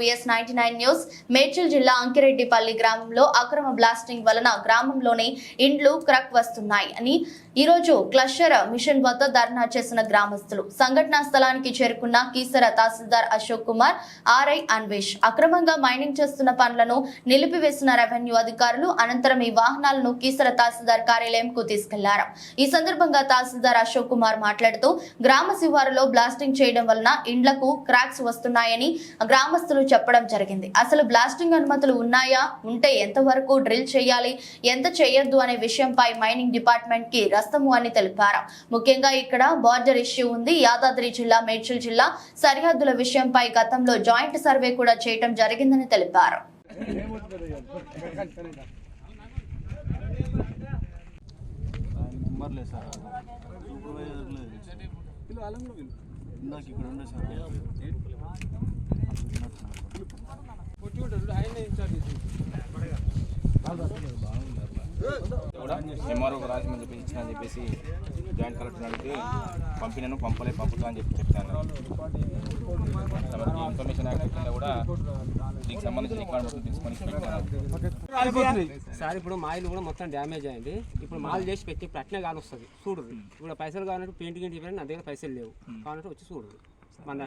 VS ninety nine news. Medchal జిల్లా అంకిరెడ్డిపల్లి గ్రామంలో అక్రమ బ్లాస్టింగ్ వలన గ్రామంలోని ఇండ్లు క్రక్ వస్తున్నాయి అని ఈ రోజు క్లస్టర్ మిషన్ వద్ద ధర్నా చేసిన గ్రామస్తులు. సంఘటనా స్థలానికి చేరుకున్న కీసర తహసీల్దార్ అశోక్ కుమార్ ఆర్ఐ అన్వేష్. అక్రమంగా మైనింగ్ చేస్తున్న పనులను నిలిపివేసిన రెవెన్యూ అధికారులు అనంతరం ఈ వాహనాలను కీసర తహసీల్దార్ కార్యాలయంకు తీసుకెళ్ళారు. ఈ సందర్భంగా తహసీల్దార్ అశోక్ కుమార్ మాట్లాడుతూ గ్రామ శివారులో బ్లాస్టింగ్ చేయడం వలన ఇండ్లకు క్రాక్స్ వస్తున్నాయని గ్రామస్తులు చెప్పడం జరిగింది. అసలు బ్లాస్టింగ్ అనుమతులు ఉన్నాయా? ఉంటే ఎంతవరకు డ్రిల్ చేయాలి? ఎంత చేయొద్దు అనే విషయంపై మైనింగ్ డిపార్ట్మెంట్కి రస్తము అని తెలిపారు. ముఖ్యంగా ఇక్కడ బార్డర్ ఇష్యూ ఉంది. యాదాద్రి జిల్లా మేడ్చల్ జిల్లా సరిహద్దుల విషయంపై గతంలో జాయింట్ సర్వే కూడా చేయడం జరిగిందని తెలిపారు. నెంబర్ లేదు సార్. సూపర్వైజర్ లేదు. ఇందాక ఇక్కడ ఉండే సార్. ఎంఆర్ఓ రాజమండ్రి చెప్పి ఇచ్చిన అని చెప్పేసి జాయింట్ కలెక్టర్ అడిగితే పంపినను పంపలే పంపుతా అని చెప్పి చెప్తాను. ఇన్ఫర్మేషన్ యాక్ట్ కింద కూడా దీనికి సంబంధించిన రికార్డు తీసుకొని సార్ ఇప్పుడు మా ఇల్లు కూడా మొత్తం డ్యామేజ్ అయింది. ఇప్పుడు మాల్ చేసి పెట్టి ఇప్పుడు అట్నే కాని వస్తుంది చూడు ఇప్పుడు పైసలు కావాలంటే పెయింటింగ్ ఇంటి నా దగ్గర పైసలు లేవు. కావాలంటే వచ్చి చూడు. మన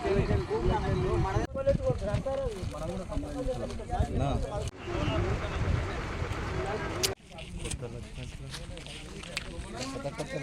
না। কথা কথা